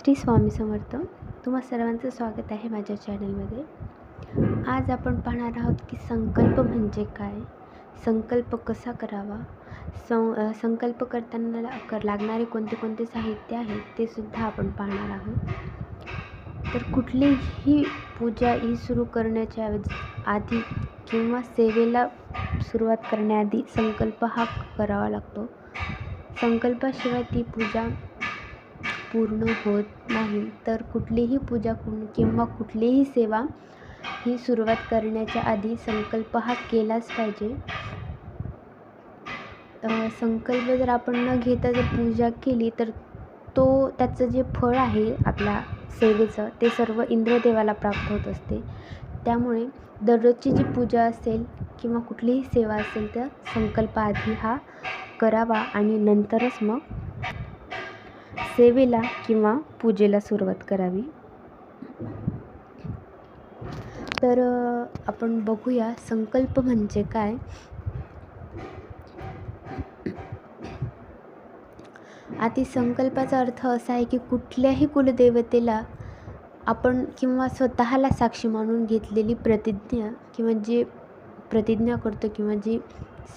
श्री स्वामी समर्थ. तुम्हा सर्वांचं स्वागत आहे माझ्या चॅनलमध्ये आज आपण पाहणार आहोत की संकल्प म्हणजे काय? संकल्प कसा करावा? सं संकल्प करताना कर लागणारे कोणते कोणते साहित्य आहेत ते सुद्धा आपण पाहणार आहोत. तर कुठलीही पूजा ही सुरू करण्याच्या आधी किंवा सेवेला सुरुवात करण्याआधी संकल्प हा करावा लागतो. संकल्पाशिवाय ती पूजा पूर्ण होत नाही. तर कुठलीही पूजा किंवा कुठलीही सेवा ही सुरुवात करण्याच्या आधी संकल्प हा केलाच पाहिजे. संकल्प जर आपण न घेता जर पूजा केली तर तो त्याचं जे फळ आहे आपल्या सेवेचं ते सर्व इंद्रदेवाला प्राप्त होत असते. त्यामुळे दररोजची जी पूजा असेल किंवा कुठलीही सेवा असेल तर संकल्पाआधी हा करावा आणि नंतरच मग सेवेला किंवा पूजेला सुरुवात करावी. तर आपण बघूया संकल्प म्हणजे काय? आधी संकल्पाचा अर्थ असा आहे की कुठल्याही कुलदेवतेला आपण किंवा स्वतःला साक्षी मानून घेतलेली प्रतिज्ञा किंवा जे प्रतिज्ञा करतो किंवा जी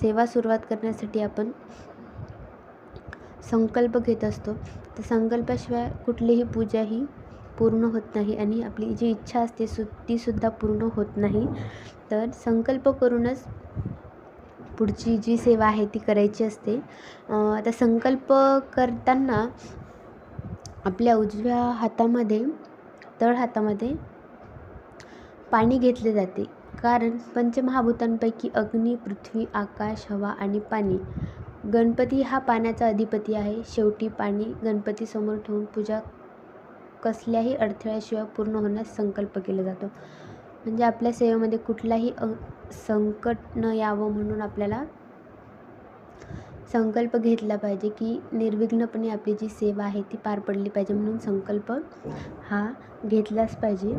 सेवा सुरुवात करण्यासाठी आपण संकल्प घेत असतो. तर संकल्पाशिवाय कुठलीही पूजा ही पूर्ण होत नाही आणि आपली जी इच्छा असते सु तीसुद्धा पूर्ण होत नाही. तर संकल्प करूनच पुढची जी सेवा आहे ती करायची असते. आता संकल्प करताना आपल्या उजव्या हातामध्ये तळ हातामध्ये पाणी घेतले जाते. कारण पंचमहाभूतांपैकी अग्नी पृथ्वी आकाश हवा आणि पाणी गणपती हा पाण्याचा अधिपती आहे. शेवटी पाणी गणपतीसमोर ठेवून पूजा कसल्याही अडथळ्याशिवाय पूर्ण होण्यास संकल्प केला जातो. म्हणजे आपल्या सेवेमध्ये कुठलाही अ संकट न यावं म्हणून आपल्याला संकल्प घेतला पाहिजे की निर्विघ्नपणे आपली जी सेवा आहे ती पार पडली पाहिजे म्हणून संकल्प हा घेतलाच पाहिजे.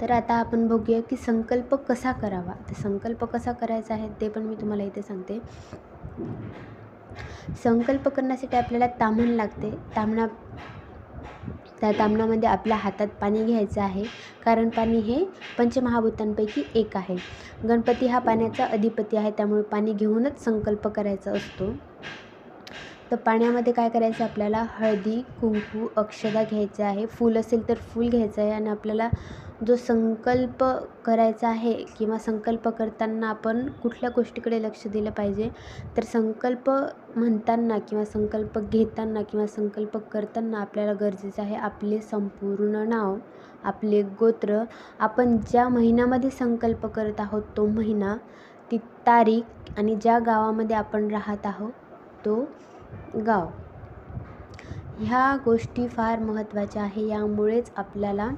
तर आता आपण बघूया की संकल्प कसा करावा? तर संकल्प कसा करायचा आहे ते पण मी तुम्हाला इथे सांगते. संकल्प करण्यासाठी आपल्याला ताम्हण लागते. तामणा त्या तामणामध्ये आपल्या हातात पाणी घ्यायचं आहे. कारण पाणी हे पंचमहाभूतांपैकी एक आहे. गणपती हा पाण्याचा अधिपती आहे. त्यामुळे पाणी घेऊनच संकल्प करायचा असतो. तर पाण्यामध्ये काय करायचं? आपल्याला हळदी कुंकू अक्षदा घ्यायचं आहे. फूल असेल तर फूल घ्यायचं आहे आणि आपल्याला जो संकल्प करायचा आहे किंवा संकल्प करताना आपण कुठल्या गोष्टीकडे लक्ष दिलं पाहिजे तर संकल्प म्हणताना किंवा संकल्प घेताना किंवा संकल्प करताना आपल्याला गरजेचं आहे आपले संपूर्ण नाव आपले गोत्र. आपण ज्या महिन्यामध्ये संकल्प करत आहोत तो महिना ती तारीख आणि ज्या गावामध्ये आपण राहत आहोत तो गाव. ह्या गोष्टी फार महत्त्वाच्या आहे. यामुळेच आपल्याला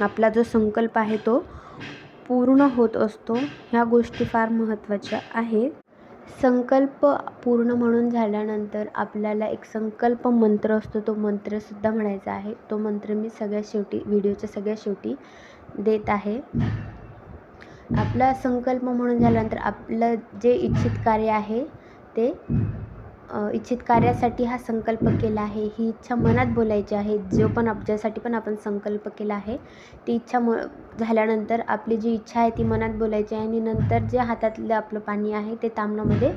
आपला जो संकल्प आहे तो पूर्ण होत असतो. ह्या गोष्टी फार महत्त्वाच्या आहेत. संकल्प पूर्ण म्हणून झाल्यानंतर आपल्याला एक संकल्प मंत्र असतो. तो मंत्रसुद्धा म्हणायचा आहे. तो मंत्र मी सगळ्या शेवटी व्हिडिओच्या सगळ्या शेवटी देत आहे. आपला संकल्प म्हणून झाल्यानंतर आपलं जे इच्छित कार्य आहे ते इच्छित कार्यासाठी हा संकल्प केला आहे. ही इच्छा मनात बोलायची आहे. जो पण आप ज्यासाठी पण आपण संकल्प केला आहे ती इच्छा म झाल्यानंतर आपली जी इच्छा आहे ती मनात बोलायची आहे आणि नंतर जे हातातलं आपलं पाणी आहे ते तांबणामध्ये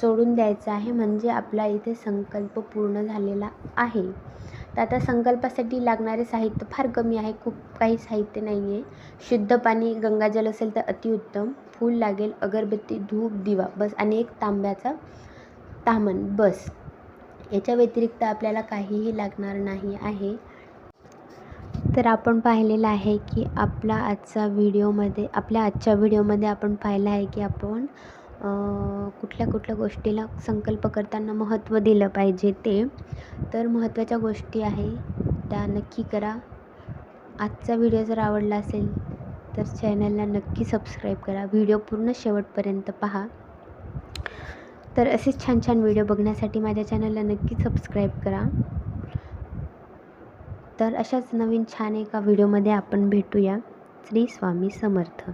सोडून द्यायचं आहे. म्हणजे आपला इथे संकल्प पूर्ण झालेला आहे. तर आता संकल्पासाठी लागणारे साहित्य फार कमी आहे. खूप काही साहित्य नाही आहे शुद्ध पाणी गंगाजल असेल तर अतिउत्तम. फूल लागेल अगरबत्ती धूप दिवा बस. आणि एक तांब्याचा तामण बस. याच्या व्यतिरिक्त आपल्याला काहीही लागणार नाही आहे. तर आपण पाहिलेलं आहे की आपला आजचा व्हिडिओमध्ये आपल्या आजच्या व्हिडिओमध्ये आपण पाहिलं आहे की आपण कुठल्या कुठल्या गोष्टीला संकल्प करताना महत्त्व दिलं पाहिजे ते. तर महत्त्वाच्या गोष्टी आहे त्या नक्की करा. आजचा व्हिडिओ जर आवडला असेल तर चॅनलला नक्की सबस्क्राईब करा. व्हिडिओ पूर्ण शेवटपर्यंत पहा. तर असेच छान छान व्हिडिओ बघण्यासाठी माझ्या चॅनलला नक्की सबस्क्राईब करा. तर अशाच नवीन छान एका व्हिडिओमध्ये आपण भेटूया. श्री स्वामी समर्थ.